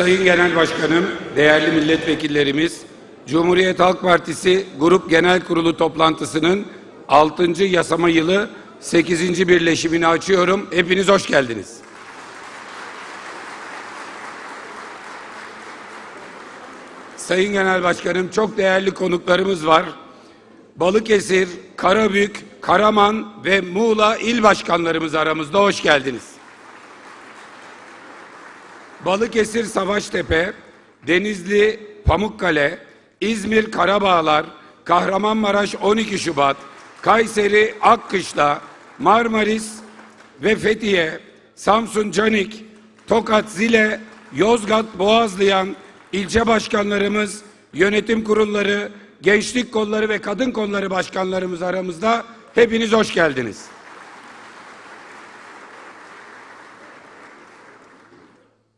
Sayın Genel Başkanım, değerli milletvekillerimiz, Cumhuriyet Halk Partisi Grup Genel Kurulu toplantısının 6. yasama yılı 8. birleşimini açıyorum. Hepiniz hoş geldiniz. Sayın Genel Başkanım, çok değerli konuklarımız var. Balıkesir, Karabük, Karaman ve Muğla il başkanlarımız aramızda hoş geldiniz. Balıkesir Savaştepe, Denizli Pamukkale, İzmir Karabağlar, Kahramanmaraş 12 Şubat, Kayseri Akkışla, Marmaris ve Fethiye, Samsun Canik, Tokat Zile, Yozgat Boğazlayan ilçe başkanlarımız, yönetim kurulları, gençlik kolları ve kadın kolları başkanlarımız aramızda. Hepiniz hoş geldiniz.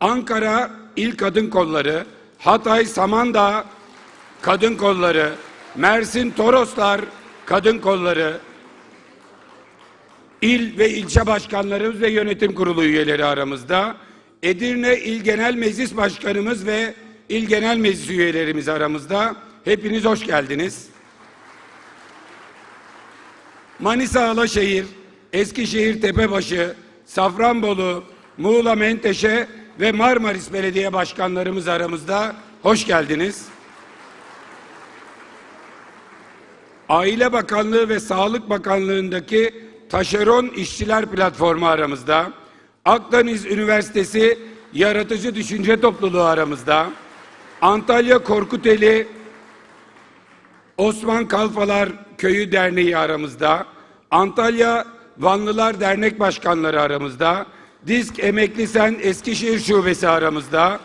Ankara İl Kadın Kolları, Hatay Samandağ Kadın Kolları, Mersin Toroslar Kadın Kolları, il ve ilçe başkanlarımız ve yönetim kurulu üyeleri aramızda. Edirne İl Genel Meclis Başkanımız ve İl Genel Meclis üyelerimiz aramızda. Hepiniz hoş geldiniz. Manisa Alaşehir, Eskişehir Tepebaşı, Safranbolu, Muğla Menteşe ve Marmaris Belediye Başkanlarımız aramızda. Hoş geldiniz. Aile Bakanlığı ve Sağlık Bakanlığı'ndaki taşeron işçiler platformu aramızda. Akdeniz Üniversitesi Yaratıcı Düşünce Topluluğu aramızda. Antalya Korkuteli Osman Kalfalar Köyü Derneği aramızda. Antalya Vanlılar Dernek Başkanları aramızda. Disk Emekli Sen Eskişehir Şubesi aramızda.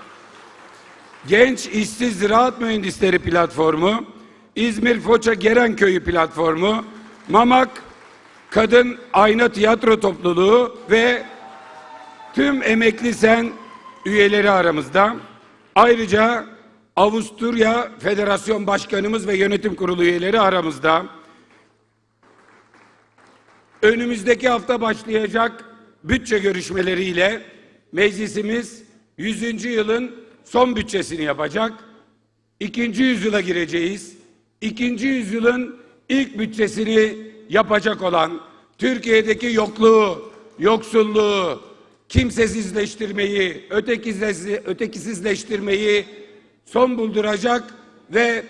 Genç İşsiz Ziraat Mühendisleri Platformu, İzmir Foça Geren Köyü Platformu, Mamak Kadın Ayna Tiyatro Topluluğu ve tüm Emekli Sen üyeleri aramızda. Ayrıca Avusturya Federasyon Başkanımız ve Yönetim Kurulu üyeleri aramızda. Önümüzdeki hafta başlayacak bütçe görüşmeleriyle meclisimiz 100. yılın son bütçesini yapacak. İkinci yüzyıla gireceğiz. İkinci yüzyılın ilk bütçesini yapacak olan Türkiye'deki yokluğu, yoksulluğu, kimsesizleştirmeyi, ötekisizleştirmeyi son bulduracak ve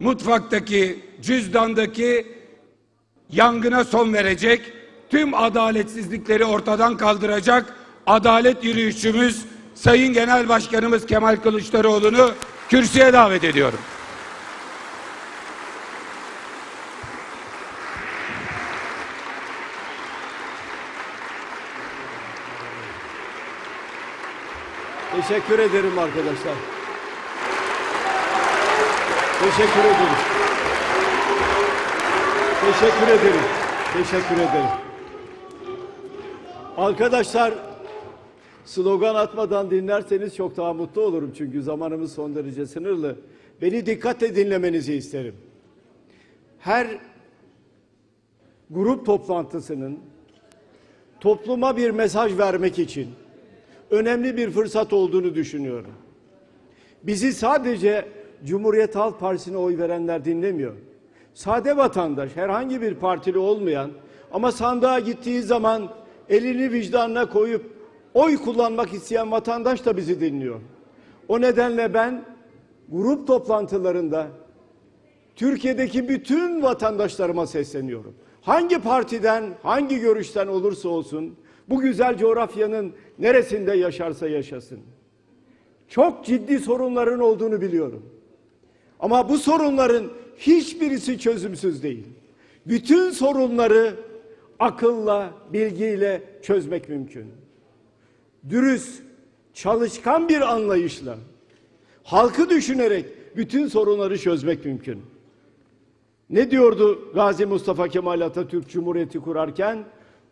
mutfaktaki, cüzdandaki yangına son verecek, tüm adaletsizlikleri ortadan kaldıracak adalet yürüyüşümüz Sayın Genel Başkanımız Kemal Kılıçdaroğlu'nu kürsüye davet ediyorum. Teşekkür ederim arkadaşlar. Teşekkür ederim. Teşekkür ederim. Teşekkür ederim. Arkadaşlar slogan atmadan dinlerseniz çok daha mutlu olurum çünkü zamanımız son derece sınırlı. Beni dikkatle dinlemenizi isterim. Her grup toplantısının topluma bir mesaj vermek için önemli bir fırsat olduğunu düşünüyorum. Bizi sadece Cumhuriyet Halk Partisi'ne oy verenler dinlemiyor. Sade vatandaş, herhangi bir partili olmayan ama sandığa gittiği zaman elini vicdanına koyup oy kullanmak isteyen vatandaş da bizi dinliyor. O nedenle ben grup toplantılarında Türkiye'deki bütün vatandaşlarıma sesleniyorum. Hangi partiden, hangi görüşten olursa olsun bu güzel coğrafyanın neresinde yaşarsa yaşasın. Çok ciddi sorunların olduğunu biliyorum. Ama bu sorunların hiçbirisi çözümsüz değil. Bütün sorunları akılla, bilgiyle çözmek mümkün. Dürüst, çalışkan bir anlayışla, halkı düşünerek bütün sorunları çözmek mümkün. Ne diyordu Gazi Mustafa Kemal Atatürk Cumhuriyeti kurarken?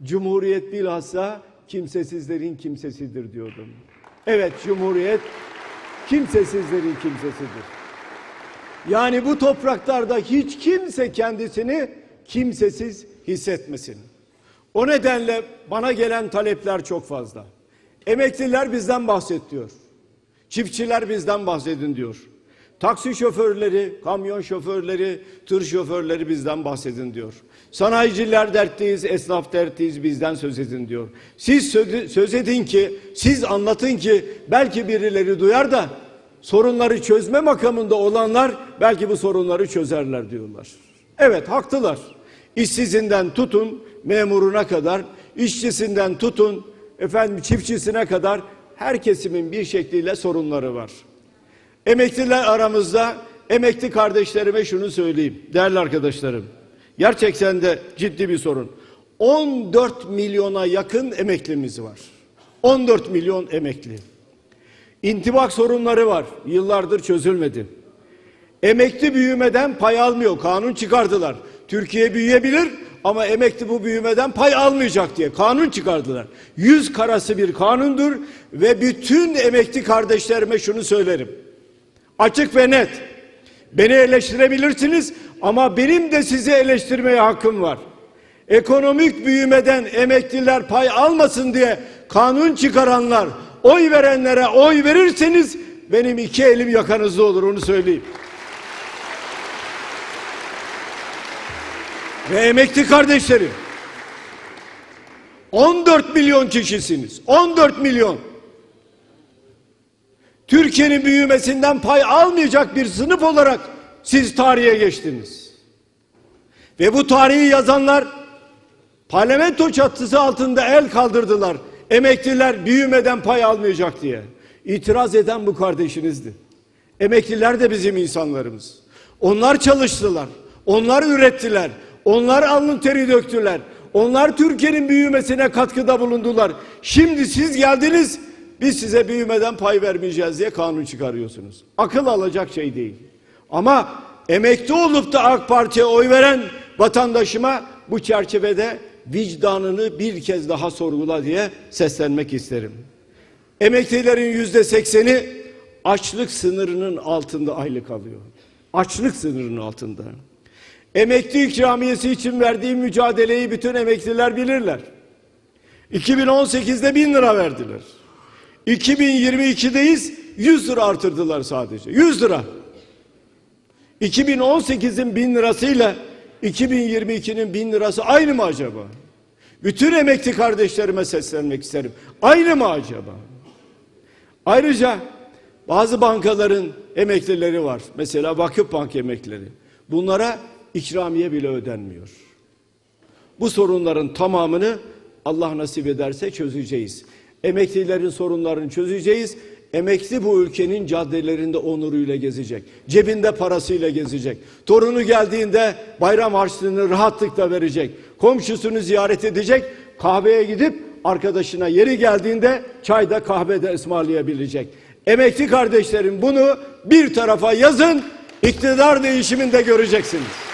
Cumhuriyet bilhassa kimsesizlerin kimsesidir diyordum. Evet Cumhuriyet kimsesizlerin kimsesidir. Yani bu topraklarda hiç kimse kendisini kimsesiz hissetmesin. O nedenle bana gelen talepler çok fazla. Emekliler bizden bahsediyor. Çiftçiler bizden bahsedin diyor. Taksi şoförleri, kamyon şoförleri, tır şoförleri bizden bahsedin diyor. Sanayiciler dertliyiz, esnaf dertliyiz bizden söz edin diyor. Siz söz, edin ki, siz anlatın ki belki birileri duyar da sorunları çözme makamında olanlar belki bu sorunları çözerler diyorlar. Evet haklılar. İşsizinden tutun memuruna kadar, işçisinden tutun efendim çiftçisine kadar her kesimin bir şekliyle sorunları var. Emekliler aramızda emekli kardeşlerime şunu söyleyeyim değerli arkadaşlarım. Gerçekten de ciddi bir sorun. 14 milyona yakın emeklimiz var. 14 milyon emekli. İntibak sorunları var. Yıllardır çözülmedi. Emekli büyümeden pay almıyor. Kanun çıkardılar. Türkiye büyüyebilir ama emekli bu büyümeden pay almayacak diye kanun çıkardılar. Yüz karası bir kanundur ve bütün emekli kardeşlerime şunu söylerim. Açık ve net. Beni eleştirebilirsiniz ama benim de sizi eleştirmeye hakkım var. Ekonomik büyümeden emekliler pay almasın diye kanun çıkaranlar, oy verenlere oy verirseniz benim iki elim yakanızda olur onu söyleyeyim. Ve emekli kardeşlerim 14 milyon kişisiniz. 14 milyon. Türkiye'nin büyümesinden pay almayacak bir sınıf olarak siz tarihe geçtiniz. Ve bu tarihi yazanlar parlamento çatısı altında el kaldırdılar. Emekliler büyümeden pay almayacak diye. İtiraz eden bu kardeşinizdi. Emekliler de bizim insanlarımız. Onlar çalıştılar. Onlar ürettiler. Onlar alın teri döktüler. Onlar Türkiye'nin büyümesine katkıda bulundular. Şimdi siz geldiniz, biz size büyümeden pay vermeyeceğiz diye kanun çıkarıyorsunuz. Akıl alacak şey değil. Ama emekli olup da AK Parti'ye oy veren vatandaşıma bu çerçevede vicdanını bir kez daha sorgula diye seslenmek isterim. Emeklilerin yüzde sekseni açlık sınırının altında aylık alıyor. Açlık sınırının altında. Emekli ikramiyesi için verdiği mücadeleyi bütün emekliler bilirler. 2018'de bin lira verdiler. 2022'deyiz 100 lira artırdılar sadece. 100 lira. 2018'in bin lirasıyla 2022'nin bin lirası aynı mı acaba? Bütün emekli kardeşlerime seslenmek isterim. Aynı mı acaba? Ayrıca bazı bankaların emeklileri var. Mesela Vakıf Bank emeklileri. Bunlara ikramiye bile ödenmiyor. Bu sorunların tamamını Allah nasip ederse çözeceğiz. Emeklilerin sorunlarını çözeceğiz. Emekli bu ülkenin caddelerinde onuruyla gezecek. Cebinde parasıyla gezecek. Torunu geldiğinde bayram harçlığını rahatlıkla verecek. Komşusunu ziyaret edecek. Kahveye gidip arkadaşına yeri geldiğinde çayda kahvede ısmarlayabilecek. Emekli kardeşlerim bunu bir tarafa yazın. İktidar değişiminde göreceksiniz.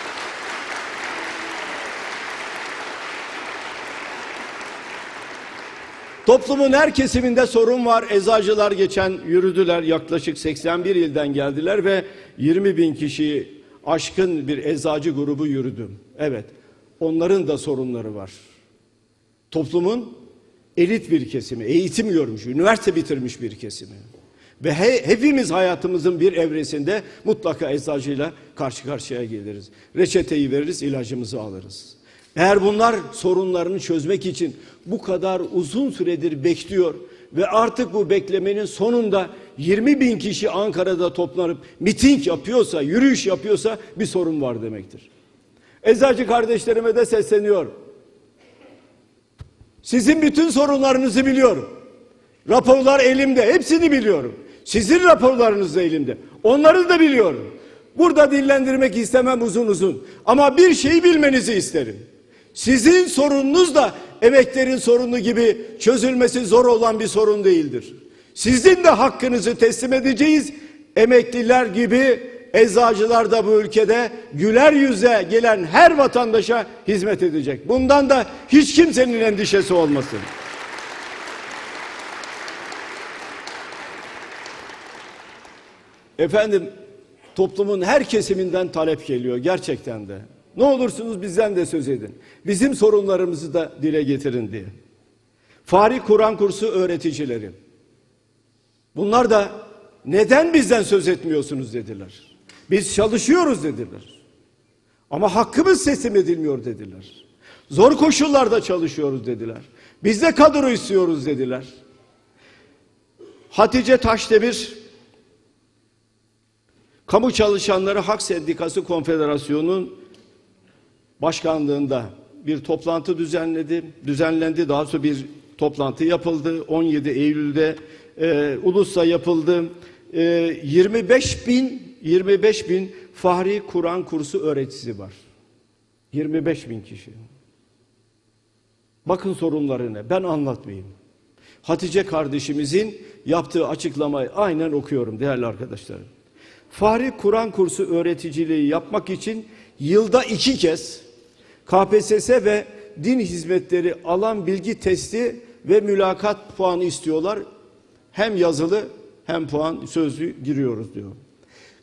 Toplumun her kesiminde sorun var. Eczacılar geçen yürüdüler. Yaklaşık 81 ilden geldiler ve 20 bin kişi aşkın bir eczacı grubu yürüdü. Evet, onların da sorunları var. Toplumun elit bir kesimi, eğitim görmüş, üniversite bitirmiş bir kesimi. Ve he, hepimiz hayatımızın bir evresinde mutlaka eczacıyla karşı karşıya geliriz. Reçeteyi veririz, ilacımızı alırız. Eğer bunlar sorunlarını çözmek için bu kadar uzun süredir bekliyor ve artık bu beklemenin sonunda 20 bin kişi Ankara'da toplanıp miting yapıyorsa, yürüyüş yapıyorsa bir sorun var demektir. Eczacı kardeşlerime de sesleniyor. Sizin bütün sorunlarınızı biliyorum. Raporlar elimde, hepsini biliyorum. Sizin raporlarınız da elimde. Onları da biliyorum. Burada dillendirmek istemem uzun uzun. Ama bir şeyi bilmenizi isterim. Sizin sorununuz da emeklerin sorunu gibi çözülmesi zor olan bir sorun değildir. Sizin de hakkınızı teslim edeceğiz. Emekliler gibi eczacılar da bu ülkede güler yüze gelen her vatandaşa hizmet edecek. Bundan da hiç kimsenin endişesi olmasın. Efendim toplumun her kesiminden talep geliyor gerçekten de. Ne olursunuz bizden de söz edin. Bizim sorunlarımızı da dile getirin diye. Fahri Kur'an kursu öğreticileri. Bunlar da Neden bizden söz etmiyorsunuz dediler. Biz çalışıyoruz dediler. Ama hakkımız teslim edilmiyor dediler. Zor koşullarda çalışıyoruz dediler. Biz de kadro istiyoruz dediler. Hatice Taşdemir Kamu Çalışanları Hak Sendikası Konfederasyonu'nun başkanlığında bir toplantı düzenledi. Düzenlendi. Daha sonra bir toplantı yapıldı. 17 Eylül'de e, Ulus'ta yapıldı. E, 25 bin 25 bin Fahri Kur'an kursu öğretisi var. 25 bin kişi. Bakın sorunları ne? Ben anlatmayayım. Hatice kardeşimizin yaptığı açıklamayı aynen okuyorum değerli arkadaşlarım. Fahri Kur'an kursu öğreticiliği yapmak için yılda iki kez KPSS ve din hizmetleri alan bilgi testi ve mülakat puanı istiyorlar. Hem yazılı hem puan sözlü giriyoruz diyor.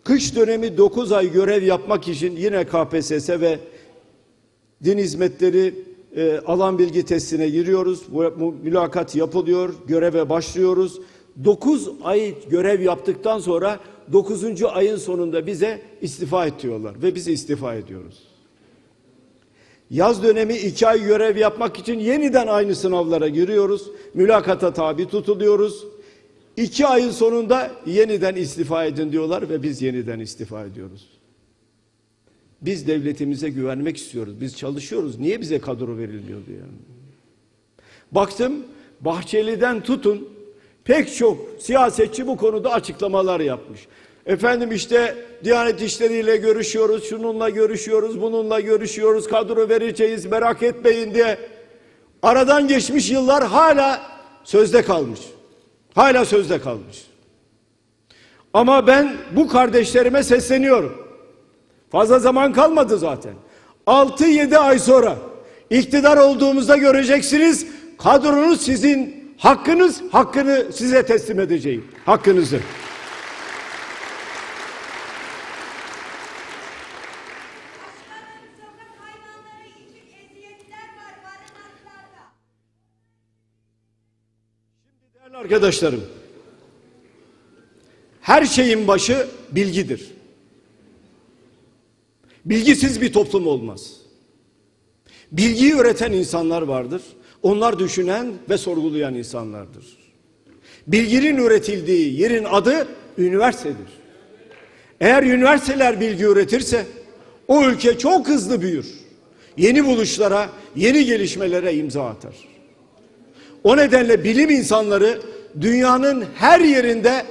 Kış dönemi 9 ay görev yapmak için yine KPSS ve din hizmetleri e, alan bilgi testine giriyoruz. Bu, bu mülakat yapılıyor, göreve başlıyoruz. 9 ay görev yaptıktan sonra 9. ayın sonunda bize istifa et diyorlar ve biz istifa ediyoruz. Yaz dönemi 2 ay görev yapmak için yeniden aynı sınavlara giriyoruz. Mülakata tabi tutuluyoruz. 2 ayın sonunda yeniden istifa edin diyorlar ve biz yeniden istifa ediyoruz. Biz devletimize güvenmek istiyoruz. Biz çalışıyoruz. Niye bize kadro verilmiyor diye. Baktım Bahçeli'den tutun pek çok siyasetçi bu konuda açıklamalar yapmış. Efendim işte Diyanet İşleri'yle görüşüyoruz, şununla görüşüyoruz, bununla görüşüyoruz, kadro vereceğiz merak etmeyin diye. Aradan geçmiş yıllar hala sözde kalmış. Hala sözde kalmış. Ama ben bu kardeşlerime sesleniyorum. Fazla zaman kalmadı zaten. 6-7 ay sonra iktidar olduğumuzda göreceksiniz. Kadronuz sizin hakkınız, hakkını size teslim edeceğim. Hakkınızı. Başkanım sokak hayvanları için eziyetler var barınaklarda. Değerli arkadaşlarım, her şeyin başı bilgidir. Bilgisiz bir toplum olmaz. Bilgiyi üreten insanlar vardır. Onlar düşünen ve sorgulayan insanlardır. Bilginin üretildiği yerin adı üniversitedir. Eğer üniversiteler bilgi üretirse o ülke çok hızlı büyür. Yeni buluşlara, yeni gelişmelere imza atar. O nedenle bilim insanları dünyanın her yerinde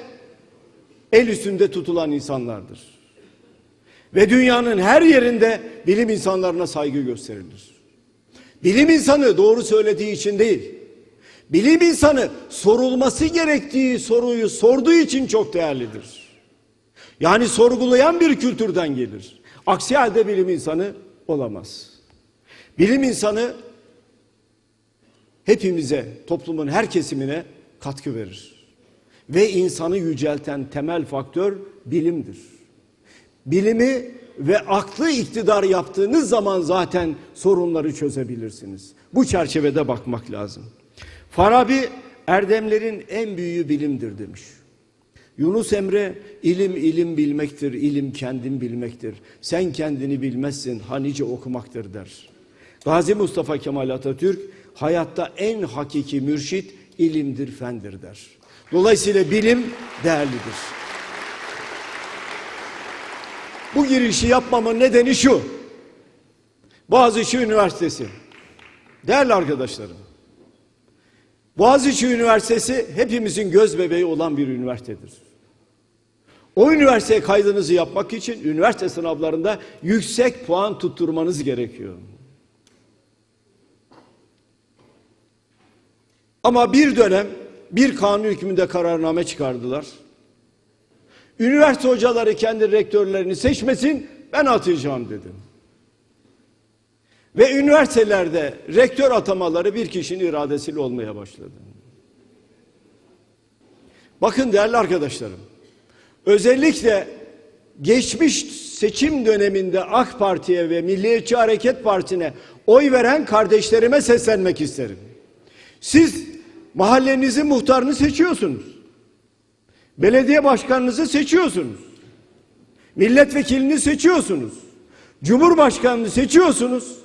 el üstünde tutulan insanlardır. Ve dünyanın her yerinde bilim insanlarına saygı gösterilir. Bilim insanı doğru söylediği için değil, bilim insanı sorulması gerektiği soruyu sorduğu için çok değerlidir. Yani sorgulayan bir kültürden gelir. Aksi halde bilim insanı olamaz. Bilim insanı hepimize, toplumun her kesimine katkı verir. Ve insanı yücelten temel faktör bilimdir. Bilimi ve aklı iktidar yaptığınız zaman zaten sorunları çözebilirsiniz. Bu çerçevede bakmak lazım. Farabi erdemlerin en büyüğü bilimdir demiş. Yunus Emre ilim ilim bilmektir, ilim kendin bilmektir. Sen kendini bilmezsin, hanice okumaktır der. Gazi Mustafa Kemal Atatürk hayatta en hakiki mürşit ilimdir, fendir der. Dolayısıyla bilim değerlidir. Bu girişi yapmamın nedeni şu. Boğaziçi Üniversitesi. Değerli arkadaşlarım. Boğaziçi Üniversitesi hepimizin göz bebeği olan bir üniversitedir. O üniversiteye kaydınızı yapmak için üniversite sınavlarında yüksek puan tutturmanız gerekiyor. Ama bir dönem bir kanun hükmünde kararname çıkardılar. Üniversite hocaları kendi rektörlerini seçmesin ben atayacağım dedim. Ve üniversitelerde rektör atamaları bir kişinin iradesiyle olmaya başladı. Bakın değerli arkadaşlarım. Özellikle geçmiş seçim döneminde AK Parti'ye ve Milliyetçi Hareket Partisi'ne oy veren kardeşlerime seslenmek isterim. Siz mahallenizin muhtarını seçiyorsunuz. Belediye başkanınızı seçiyorsunuz. Milletvekilini seçiyorsunuz. Cumhurbaşkanını seçiyorsunuz.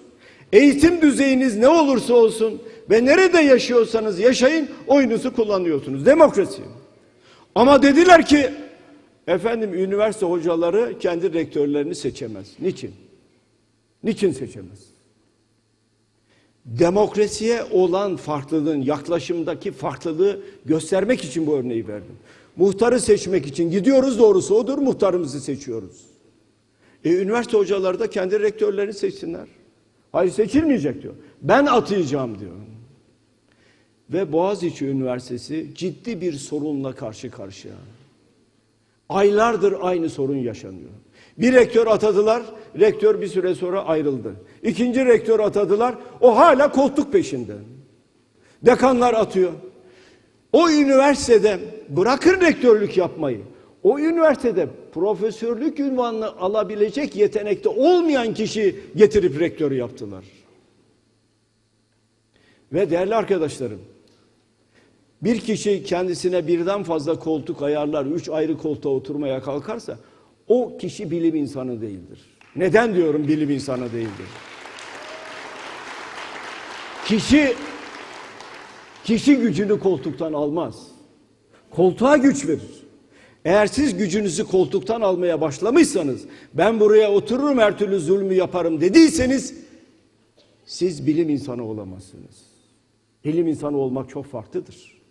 Eğitim düzeyiniz ne olursa olsun ve nerede yaşıyorsanız yaşayın oyunuzu kullanıyorsunuz. Demokrasi. Ama dediler ki efendim üniversite hocaları kendi rektörlerini seçemez. Niçin? Niçin seçemez? Demokrasiye olan farklılığın, yaklaşımdaki farklılığı göstermek için bu örneği verdim. Muhtarı seçmek için gidiyoruz doğrusu odur muhtarımızı seçiyoruz. E, üniversite hocaları da kendi rektörlerini seçsinler. Hayır seçilmeyecek diyor. Ben atayacağım diyor. Ve Boğaziçi Üniversitesi ciddi bir sorunla karşı karşıya. Aylardır aynı sorun yaşanıyor. Bir rektör atadılar, rektör bir süre sonra ayrıldı. İkinci rektör atadılar, o hala koltuk peşinde. Dekanlar atıyor. O üniversitede bırakın rektörlük yapmayı. O üniversitede profesörlük ünvanını alabilecek yetenekte olmayan kişi getirip rektörü yaptılar. Ve değerli arkadaşlarım, bir kişi kendisine birden fazla koltuk ayarlar, üç ayrı koltuğa oturmaya kalkarsa o kişi bilim insanı değildir. Neden diyorum bilim insanı değildir? Kişi kişi gücünü koltuktan almaz. Koltuğa güç verir. Eğer siz gücünüzü koltuktan almaya başlamışsanız, ben buraya otururum her türlü zulmü yaparım dediyseniz, siz bilim insanı olamazsınız. Bilim insanı olmak çok farklıdır.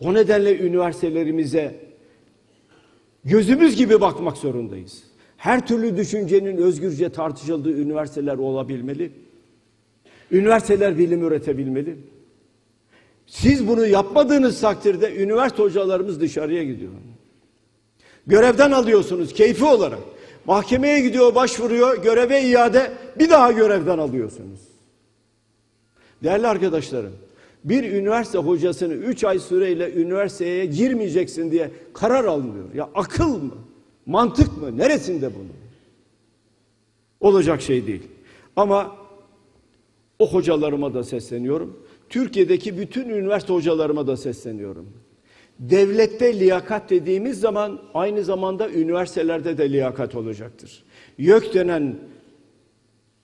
O nedenle üniversitelerimize gözümüz gibi bakmak zorundayız. Her türlü düşüncenin özgürce tartışıldığı üniversiteler olabilmeli. Üniversiteler bilim üretebilmeli. Siz bunu yapmadığınız takdirde üniversite hocalarımız dışarıya gidiyor. Görevden alıyorsunuz keyfi olarak. Mahkemeye gidiyor, başvuruyor, göreve iade, bir daha görevden alıyorsunuz. Değerli arkadaşlarım, bir üniversite hocasını 3 ay süreyle üniversiteye girmeyeceksin diye karar almıyor. Ya akıl mı? Mantık mı? Neresinde bunu? Olacak şey değil. Ama o hocalarıma da sesleniyorum. Türkiye'deki bütün üniversite hocalarıma da sesleniyorum. Devlette liyakat dediğimiz zaman aynı zamanda üniversitelerde de liyakat olacaktır. YÖK denen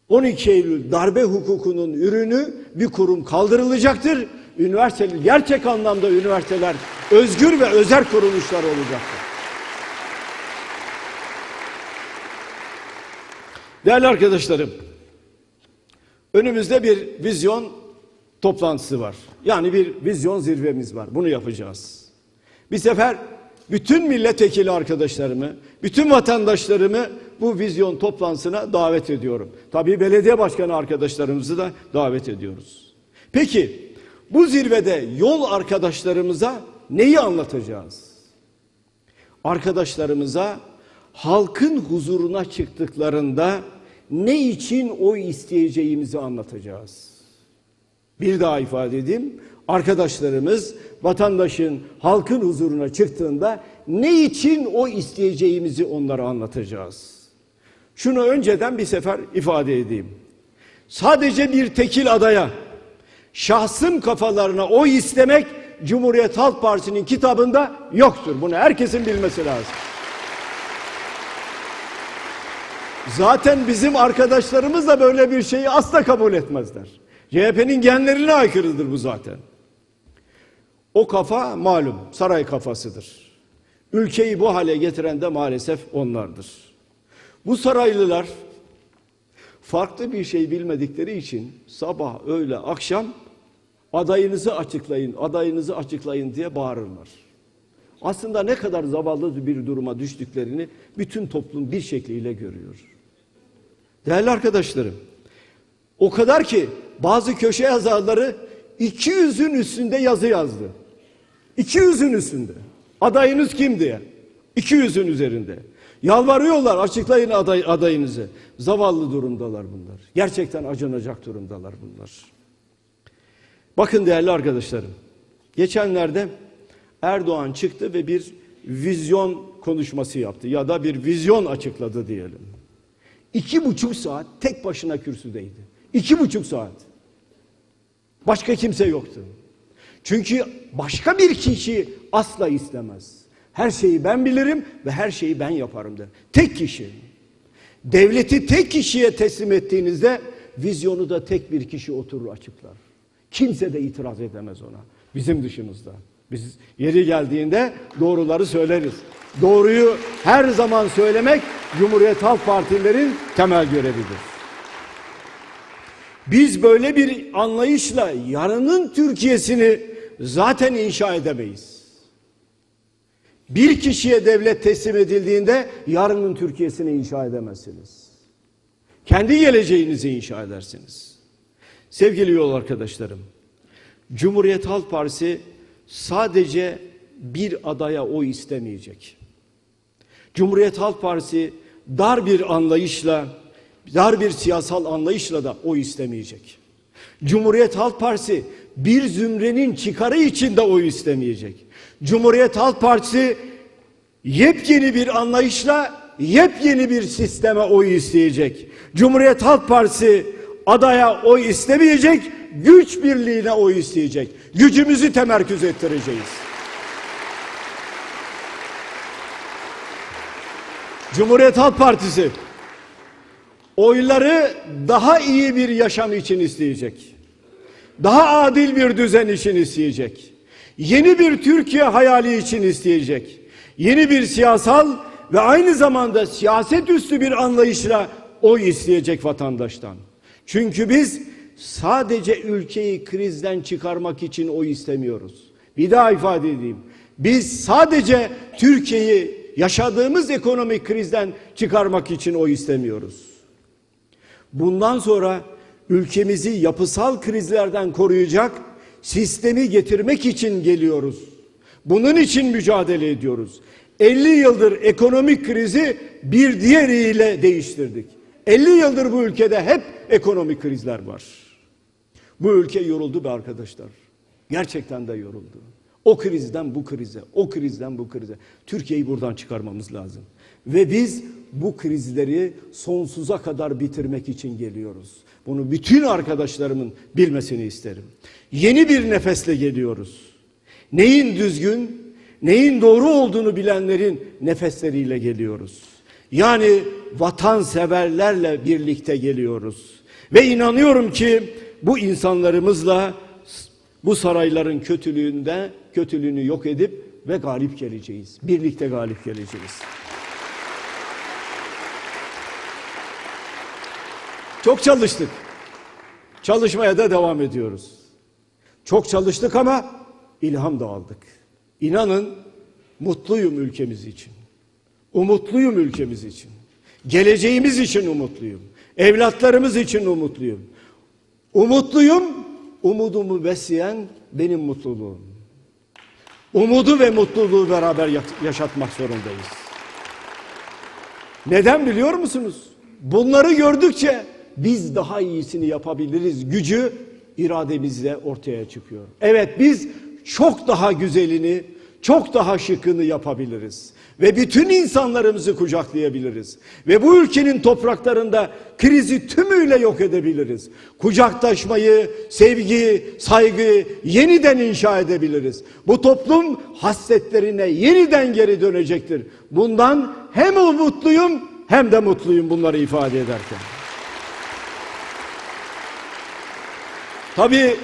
12 Eylül darbe hukukunun ürünü bir kurum kaldırılacaktır. Üniversiteler, gerçek anlamda üniversiteler özgür ve özel kuruluşlar olacaktır. Değerli arkadaşlarım, önümüzde bir vizyon toplantısı var. Yani bir vizyon zirvemiz var. Bunu yapacağız. Bir sefer bütün milletvekili arkadaşlarımı, bütün vatandaşlarımı bu vizyon toplantısına davet ediyorum. Tabii belediye başkanı arkadaşlarımızı da davet ediyoruz. Peki bu zirvede yol arkadaşlarımıza neyi anlatacağız? Arkadaşlarımıza halkın huzuruna çıktıklarında ne için oy isteyeceğimizi anlatacağız. Bir daha ifade edeyim. Arkadaşlarımız vatandaşın, halkın huzuruna çıktığında ne için o isteyeceğimizi onlara anlatacağız. Şunu önceden bir sefer ifade edeyim. Sadece bir tekil adaya, şahsım kafalarına oy istemek Cumhuriyet Halk Partisi'nin kitabında yoktur. Bunu herkesin bilmesi lazım. Zaten bizim arkadaşlarımız da böyle bir şeyi asla kabul etmezler. CHP'nin genlerine aykırıdır bu zaten. O kafa malum saray kafasıdır. Ülkeyi bu hale getiren de maalesef onlardır. Bu saraylılar farklı bir şey bilmedikleri için sabah, öğle, akşam adayınızı açıklayın, adayınızı açıklayın diye bağırırlar. Aslında ne kadar zavallı bir duruma düştüklerini bütün toplum bir şekliyle görüyor. Değerli arkadaşlarım, o kadar ki bazı köşe yazarları 200'ün üstünde yazı yazdı. 200'ün üstünde. Adayınız kim diye. 200'ün üzerinde. Yalvarıyorlar açıklayın aday, adayınızı. Zavallı durumdalar bunlar. Gerçekten acınacak durumdalar bunlar. Bakın değerli arkadaşlarım. Geçenlerde Erdoğan çıktı ve bir vizyon konuşması yaptı ya da bir vizyon açıkladı diyelim. İki buçuk saat tek başına kürsüdeydi. İki buçuk saat. Başka kimse yoktu. Çünkü başka bir kişi asla istemez. Her şeyi ben bilirim ve her şeyi ben yaparım der. Tek kişi. Devleti tek kişiye teslim ettiğinizde vizyonu da tek bir kişi oturur açıklar. Kimse de itiraz edemez ona. Bizim dışımızda. Biz yeri geldiğinde doğruları söyleriz. Doğruyu her zaman söylemek Cumhuriyet Halk Partililerin temel görevidir. Biz böyle bir anlayışla yarının Türkiye'sini zaten inşa edemeyiz. Bir kişiye devlet teslim edildiğinde yarının Türkiye'sini inşa edemezsiniz. Kendi geleceğinizi inşa edersiniz. Sevgili yol arkadaşlarım, Cumhuriyet Halk Partisi sadece bir adaya oy istemeyecek. Cumhuriyet Halk Partisi dar bir anlayışla, dar bir siyasal anlayışla da oy istemeyecek. Cumhuriyet Halk Partisi bir zümrenin çıkarı için de oy istemeyecek. Cumhuriyet Halk Partisi yepyeni bir anlayışla yepyeni bir sisteme oy isteyecek. Cumhuriyet Halk Partisi adaya oy istemeyecek, güç birliğine oy isteyecek. Gücümüzü temerküz ettireceğiz. Cumhuriyet Halk Partisi oyları daha iyi bir yaşam için isteyecek. Daha adil bir düzen için isteyecek. Yeni bir Türkiye hayali için isteyecek. Yeni bir siyasal ve aynı zamanda siyaset üstü bir anlayışla oy isteyecek vatandaştan. Çünkü biz sadece ülkeyi krizden çıkarmak için oy istemiyoruz. Bir daha ifade edeyim. Biz sadece Türkiye'yi yaşadığımız ekonomik krizden çıkarmak için oy istemiyoruz. Bundan sonra ülkemizi yapısal krizlerden koruyacak sistemi getirmek için geliyoruz. Bunun için mücadele ediyoruz. 50 yıldır ekonomik krizi bir diğeriyle değiştirdik. 50 yıldır bu ülkede hep ekonomik krizler var. Bu ülke yoruldu be arkadaşlar. Gerçekten de yoruldu. O krizden bu krize, o krizden bu krize. Türkiye'yi buradan çıkarmamız lazım. Ve biz bu krizleri sonsuza kadar bitirmek için geliyoruz. Bunu bütün arkadaşlarımın bilmesini isterim. Yeni bir nefesle geliyoruz. Neyin düzgün, neyin doğru olduğunu bilenlerin nefesleriyle geliyoruz. Yani vatanseverlerle birlikte geliyoruz. Ve inanıyorum ki bu insanlarımızla bu sarayların kötülüğünde kötülüğünü yok edip ve galip geleceğiz. Birlikte galip geleceğiz. Çok çalıştık. Çalışmaya da devam ediyoruz. Çok çalıştık ama ilham da aldık. İnanın mutluyum ülkemiz için. Umutluyum ülkemiz için. Geleceğimiz için umutluyum. Evlatlarımız için umutluyum. Umutluyum, umudumu besleyen benim mutluluğum. Umudu ve mutluluğu beraber yaşatmak zorundayız. Neden biliyor musunuz? Bunları gördükçe biz daha iyisini yapabiliriz. Gücü irademizle ortaya çıkıyor. Evet biz çok daha güzelini, çok daha şıkını yapabiliriz. Ve bütün insanlarımızı kucaklayabiliriz. Ve bu ülkenin topraklarında krizi tümüyle yok edebiliriz. Kucaktaşmayı, sevgi, saygı yeniden inşa edebiliriz. Bu toplum hasletlerine yeniden geri dönecektir. Bundan hem umutluyum hem de mutluyum bunları ifade ederken. Tabii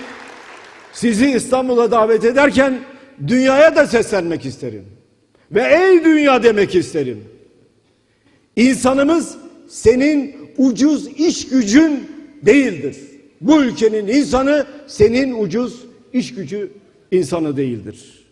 sizi İstanbul'a davet ederken dünyaya da seslenmek isterim. Ve ey dünya demek isterim. İnsanımız senin ucuz iş gücün değildir. Bu ülkenin insanı senin ucuz iş gücü insanı değildir.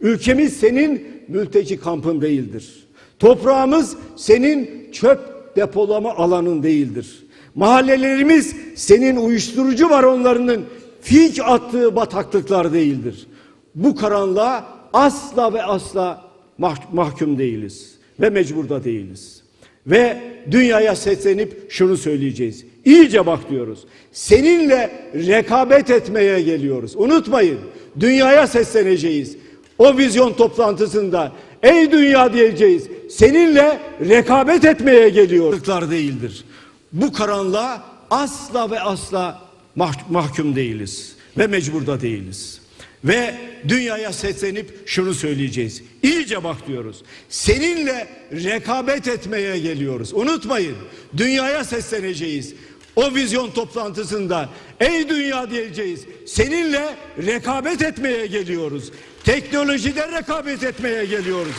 Ülkemiz senin mülteci kampın değildir. Toprağımız senin çöp depolama alanın değildir. Mahallelerimiz senin uyuşturucu varonlarının fik attığı bataklıklar değildir. Bu karanlığa asla ve asla mah- mahkum değiliz ve mecbur da değiliz. Ve dünyaya seslenip şunu söyleyeceğiz. İyice bak diyoruz. Seninle rekabet etmeye geliyoruz. Unutmayın. Dünyaya sesleneceğiz. O vizyon toplantısında ey dünya diyeceğiz. Seninle rekabet etmeye geliyoruz. değildir. Bu karanlığa asla ve asla mah- mahkum değiliz ve mecbur da değiliz. Ve dünyaya seslenip şunu söyleyeceğiz. İyice bak diyoruz. Seninle rekabet etmeye geliyoruz. Unutmayın. Dünyaya sesleneceğiz. O vizyon toplantısında ey dünya diyeceğiz. Seninle rekabet etmeye geliyoruz. Teknolojide rekabet etmeye geliyoruz.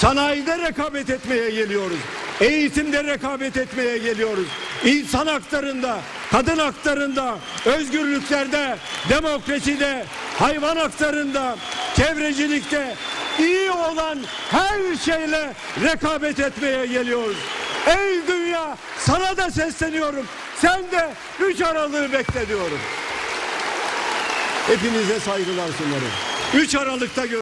Sanayide rekabet etmeye geliyoruz. Eğitimde rekabet etmeye geliyoruz. İnsan haklarında, kadın haklarında, özgürlüklerde, demokraside, hayvan haklarında, çevrecilikte iyi olan her şeyle rekabet etmeye geliyoruz. Ey dünya sana da sesleniyorum. Sen de 3 Aralık'ı bekle diyorum. Hepinize saygılar sunarım. 3 Aralık'ta gör